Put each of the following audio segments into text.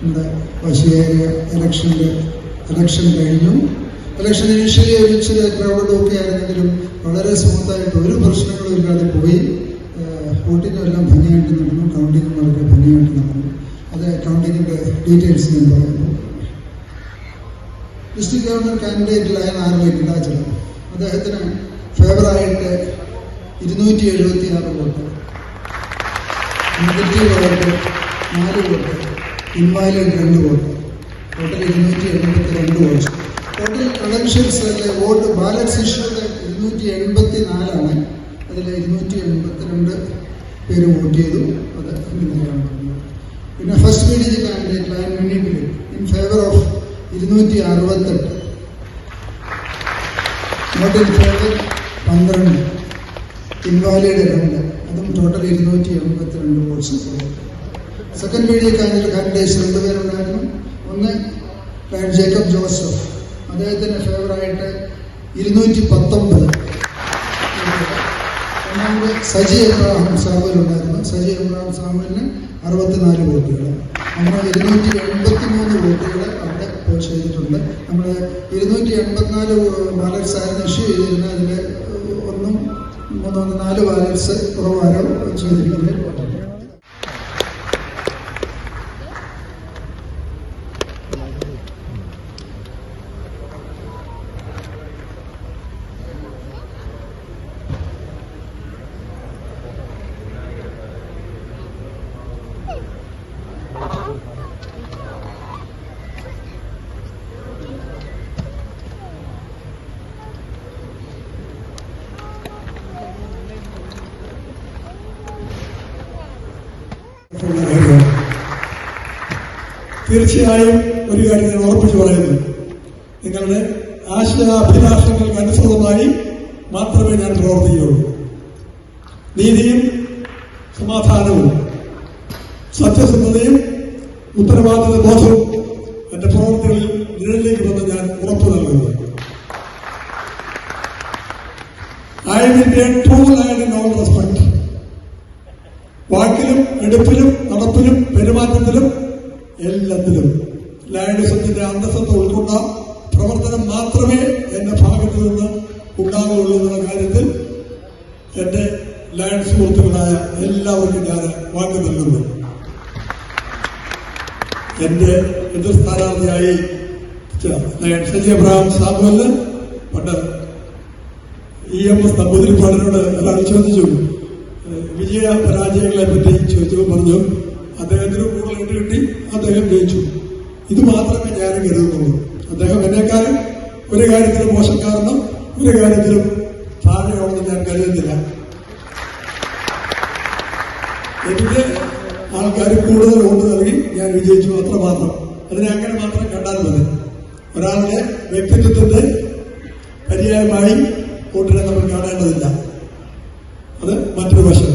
നമ്മുടെ വശിയേറിയ ഇലക്ഷന്റെ ഇലക്ഷൻ കഴിഞ്ഞു. ഇലക്ഷൻ ഇനിഷ്യലി ഒരു ഇച്ചിരി ക്രൗഡൊക്കെ ആയിരുന്നെങ്കിലും വളരെ സ്മൂത്തായിട്ട് ഒരു പ്രശ്നങ്ങളും ഇല്ലാതെ പോയി. വോട്ടിംഗ് എല്ലാം ഭംഗിയായിട്ട് നടന്നു. കൗണ്ടിങ്ങും വളരെ ഭംഗിയായിട്ട് നടന്നു. അത് കൗണ്ടിങ്ങിന്റെ ഡീറ്റെയിൽസ് ഞാൻ പറയുന്നു. ഡിസ്ട്രിക്ട് ഗവർണർ കാൻഡിഡേറ്റിലായ ആരുടെ കിടാച്ചത് അദ്ദേഹത്തിന് ഫേവറായിട്ട് ഇരുന്നൂറ്റി എഴുപത്തി ആറ് വോട്ട്. നെഗറ്റീവ് വോട്ട് നാല് വോട്ട്. ഇൻവാലിഡ് രണ്ട് വോട്ട് ടോട്ടൽ ഇരുന്നൂറ്റി എൺപത്തി രണ്ട് വോട്ട് ടോട്ടൽ കളക്ഷൻസ് അല്ലെ വോട്ട് ബാലറ്റ് ഇഷ്യൂടെ ഇരുന്നൂറ്റി എൺപത്തി നാലാണ് അതിൽ ഇരുന്നൂറ്റി എൺപത്തിരണ്ട് പേര് വോട്ട് ചെയ്തു. അത് പറഞ്ഞത്. പിന്നെ first P D candidate line മുന്നിട്ട് ഇൻ ഫേവർ ഓഫ് ഇരുന്നൂറ്റി അറുപത്തെട്ട്. നോട്ട് ഇൻ ഫേവർ പന്ത്രണ്ട്. ഇൻവാലിഡ് രണ്ട്. അതും ടോട്ടൽ ഇരുന്നൂറ്റി എൺപത്തിരണ്ട് വോട്ട്സ് സെക്കൻഡ് വീഡിയോ കാൻഡിഡേറ്റ് കാൻഡിഡേറ്റ്സ് രണ്ടുപേരുണ്ടായിരുന്നു ഒന്ന് ജേക്കബ് ജോസഫ് അദ്ദേഹത്തിന്റെ ഫേവറായിട്ട് ഇരുന്നൂറ്റി പത്തൊമ്പത് ഒന്നാമത് സജി എബ്രാഹിം സാമുവൽ ഉണ്ടായിരുന്നു. സജി എബ്രാഹിം സാമുവലിന് അറുപത്തിനാല് വോട്ടുകൾ. നമ്മൾ ഇരുന്നൂറ്റി എൺപത്തി മൂന്ന് വോട്ടുകൾ അവിടെ പോസ്റ്റ് ചെയ്തിട്ടുണ്ട്. നമ്മൾ ഇരുന്നൂറ്റി എൺപത്തിനാല് ബാലൻസ് ആയിരുന്നു ഇഷ്യൂ ചെയ്തിരുന്ന അതിൽ ഒന്നും മൂന്നൊന്ന് നാല് ബാലൻസ് കുറവാരോ ചെയ്തിരിക്കുന്നത്. തീർച്ചയായും ഒരു കാര്യം ഞാൻ ഉറപ്പിച്ചു പറയുന്നു. നിങ്ങളുടെ ആശയാഭിലാഷങ്ങൾക്ക് അനുസൃതമായി മാത്രമേ ഞാൻ പ്രവർത്തിക്കുകയുള്ളൂ. നീതിയും സമാധാനവും സത്യസന്ധതയും ഉത്തരവാദിത്വ ബോധവും എന്റെ പ്രവർത്തികളിൽ നിഴലിലേക്ക് വന്ന് ഞാൻ ഉറപ്പ് നൽകുന്നു. I will take true and in all respect വാക്കിലും എടുപ്പിലും നടപ്പിലും പെരുമാറ്റത്തിലും എല്ലാത്തിലും. ലാൻഡിസത്തിന്റെ അന്തസ്സത്ത് ഉൾക്കൊണ്ട പ്രവർത്തനം മാത്രമേ എന്റെ ഭാഗത്തു നിന്ന് ഉണ്ടാകുകയുള്ളൂ എന്നുള്ള കാര്യത്തിൽ എന്റെ ലാൻഡ് സുഹൃത്തുക്കളായ എല്ലാവർക്കും ഞാൻ വാക്ക് നൽകുന്നു. എന്റെ എതിർ സ്ഥാനാർത്ഥിയായി സജി അബ്രഹാം സാമുവലിന് പണ്ട് ഇ എം എസ് നമ്പൂതിരിപ്പാടിനോട് ഒരാൾ ചോദിച്ചു. വിജയ പരാജയങ്ങളെ പറ്റി ചോദിച്ചു പറഞ്ഞു അദ്ദേഹത്തിന് കൂടുതൽ കിട്ടി. അദ്ദേഹം ജയിച്ചു. ഇത് മാത്രമേ ഞാൻ കരുതുന്നുള്ളൂ. അദ്ദേഹം എന്നെക്കാളും ഒരു കാര്യത്തിലും മോശക്കാരെന്നും ഒരു കാര്യത്തിലും താഴെയാണെന്ന് ഞാൻ കരുതുന്നില്ല. എനിക്ക് ആൾക്കാർ കൂടുതൽ വോട്ട് നൽകി ഞാൻ വിജയിച്ചു അത്രമാത്രം അതിനെ അങ്ങനെ മാത്രം കണ്ടാൽ മതി. ഒരാളുടെ വ്യക്തിത്വത്തിന്റെ പര്യായമായി വോട്ടിനെ നമ്മൾ കാണേണ്ടതില്ല. അത് മറ്റൊരു വശം.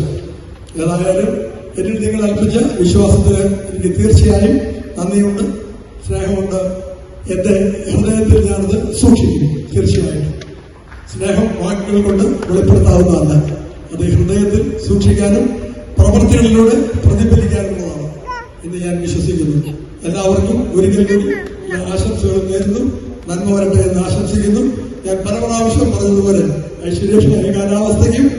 ഏതായാലും എന്നിൽ നിങ്ങൾ അർപ്പിച്ച വിശ്വാസത്തിന് എനിക്ക് തീർച്ചയായും നന്ദിയുണ്ട് സ്നേഹമുണ്ട്. എന്റെ ഹൃദയത്തിൽ ഞാനത് സൂക്ഷിക്കും തീർച്ചയായും. സ്നേഹം വാക്കുകൾ കൊണ്ട് വെളിപ്പെടുത്താവുന്നതല്ല. അത് ഹൃദയത്തിൽ സൂക്ഷിക്കാനും പ്രവർത്തികളിലൂടെ പ്രതിഫലിക്കാനുള്ളതാണ് എന്ന് ഞാൻ വിശ്വസിക്കുന്നു. എല്ലാവർക്കും ഒരിക്കൽ കൂടി ഞാൻ ആശംസകൾ നേരുന്നു. നന്മ വരട്ടെ എന്ന് ആശംസിക്കുന്നു. ഞാൻ പല പ്രാവശ്യം പറഞ്ഞതുപോലെ ഐശ്വര്യമായ കാലാവസ്ഥയ്ക്കും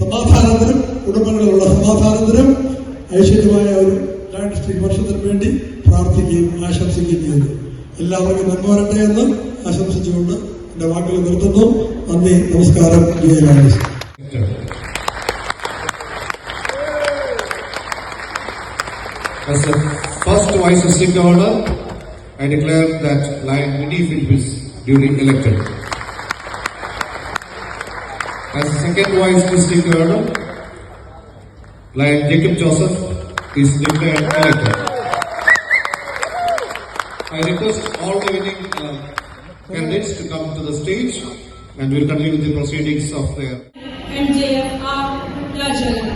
സമാധാനത്തിനും കുടുംബങ്ങളിലുള്ള സമാധാനത്തിനും ഐശ്വര്യമായ ഒരു ലാൻഡ് ഡിസ്ട്രിക്ട് വർഷത്തിന് വേണ്ടി പ്രാർത്ഥിക്കുകയും ആശംസിക്കുകയും ചെയ്യുന്നു എല്ലാവർക്കും നന്മ വരട്ടെ എന്ന് ആശംസിച്ചുകൊണ്ട് എന്റെ വാക്കുകൾ നിർത്തുന്നു. നന്ദി നമസ്കാരം. As the first vice of Sikh order, I declare that Lion Philip is duly elected. As the second vice district governor, Lion Jacob Joseph is declared elected. I request all the winning uh, candidates to come to the stage and we'll continue the proceedings of their and JFR Rajala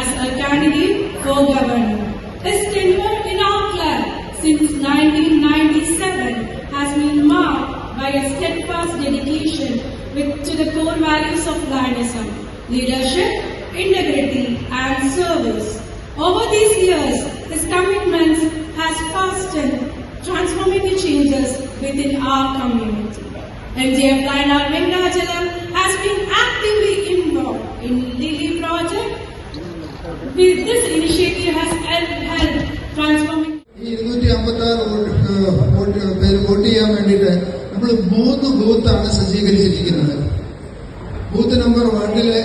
as a candidate for governor. His tenure in our clan since 1997 has been marked by a steadfast dedication with, to the core values of Landism, leadership, integrity and service. Over these years, his commitments has fostered transformative changes within our community. MJF Lion Vengachalam has been actively involved in Lily project. With this initiative has helped, helped transforming ഈ ഇരുന്നൂറ്റി അമ്പത്തി ആറ് vote പേര് vote ചെയ്യാൻ വേണ്ടിയിട്ട് നമ്മൾ മൂന്ന് ബൂത്താണ് സജ്ജീകരിച്ചിരിക്കുന്നത് booth number വണ്ണില്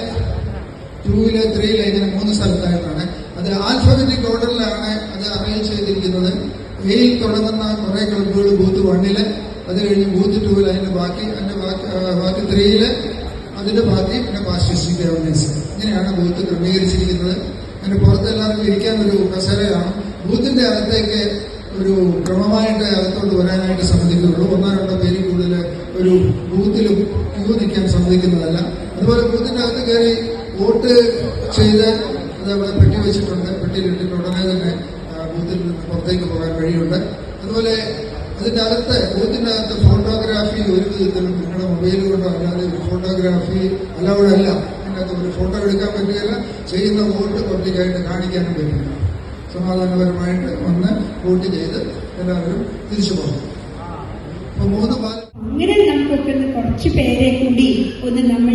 ടൂവില് ത്രീയില് ഇങ്ങനെ മൂന്ന് സ്ഥലത്തായിട്ടാണ്. അത് ആൽഫബറ്റിക് ഓർഡറിലാണ് അത് അറേഞ്ച് ചെയ്തിരിക്കുന്നത്. എയിൽ തുടങ്ങുന്ന കുറെ ക്ലബുകൾ ബൂത്ത് വണ്ണിൽ അത് കഴിഞ്ഞ് ബൂത്ത് ടൂവിൽ അതിന്റെ ബാക്കി അതിന്റെ ബാക്കി ബാക്കി ത്രീയിൽ അതിന്റെ ബാക്കി പിന്നെ പാസ്റ്റിസ്റ്റ് ഗവർണൻസ് ഇങ്ങനെയാണ് ബൂത്ത് ക്രമീകരിച്ചിരിക്കുന്നത്. അതിന് പുറത്ത് എല്ലാവർക്കും ഇരിക്കാൻ ഒരു കസേരയാണ് ബൂത്തിന്റെ അകത്തേക്ക് ഒരു ക്രമമായിട്ട് അകത്തോട്ട് വരാനായിട്ട് സമ്മതിക്കുന്നുള്ളൂ. ഒന്നോ രണ്ടോ പേര് കൂടുതൽ ഒരു ബൂത്തിലും ക്യൂ നിൽക്കാൻ സമ്മതിക്കുന്നതല്ല. അതുപോലെ ബൂത്തിന്റെ അകത്ത് കയറി വോട്ട് ചെയ്ത് അത് അവിടെ പെട്ടി വെച്ചിട്ടുണ്ട്. പെട്ടിയിലിട്ടിട്ട് ഉടനെ തന്നെ ബൂത്തിൽ നിന്ന് പുറത്തേക്ക് പോകാൻ വഴിയുണ്ട് അതുപോലെ അതിന്റെ അകത്ത് ബൂത്തിന്റെ അകത്ത് ഫോട്ടോഗ്രാഫി ഒരു വിധത്തിലും നിങ്ങളുടെ മൊബൈൽ കൊണ്ടോ അല്ലാതെ ഒരു ഫോട്ടോഗ്രാഫി അലൗഡ് അല്ല അതിനകത്ത് ഒരു ഫോട്ടോ എടുക്കാൻ പറ്റുകയില്ല. ചെയ്യുന്ന വോട്ട് പബ്ലിക്കായിട്ട് കാണിക്കാനും പറ്റില്ല സമാധാനപരമായിട്ട് വന്ന് വോട്ട് ചെയ്ത് എല്ലാവരും തിരിച്ചു പോകും. അപ്പൊ മൂന്ന് പാല അങ്ങനെ നമുക്കൊക്കെ കുറച്ച് പേരെ കൂടി ഒന്ന് നമ്മളുടെ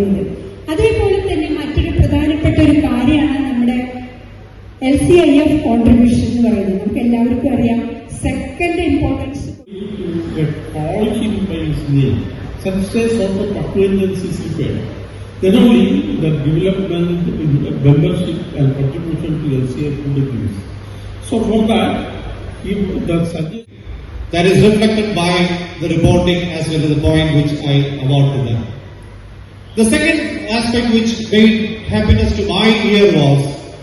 പറയുന്നത് അതേപോലെ തന്നെ മറ്റൊരു പ്രധാനപ്പെട്ട ഒരു കാര്യമാണ് നമ്മുടെ L C I F contribution എന്ന് പറയുന്നത് നമുക്ക് എല്ലാവർക്കും അറിയാം second importance to get called him by his name. Such a sort of acquaintance is required. Then only the development, membership and contribution to LCF could increase. So for that, if the suggestion That is reflected by the reporting as well as the point which I award to them. The second aspect which gave happiness to my ear was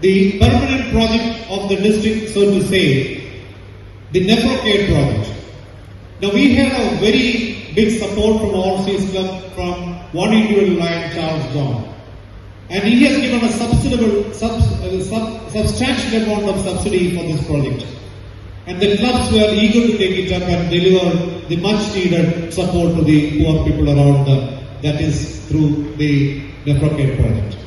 the permanent project of the district, so to say, the Nephro-Care project. Now we had a very big support from Overseas Club from one individual lion, Charles John. And he has given a sub, uh, sub, substantial amount of subsidy for this project. And the clubs were eager to take it up and deliver the much needed support to the poor people around them. That is through the Nephro-Care project.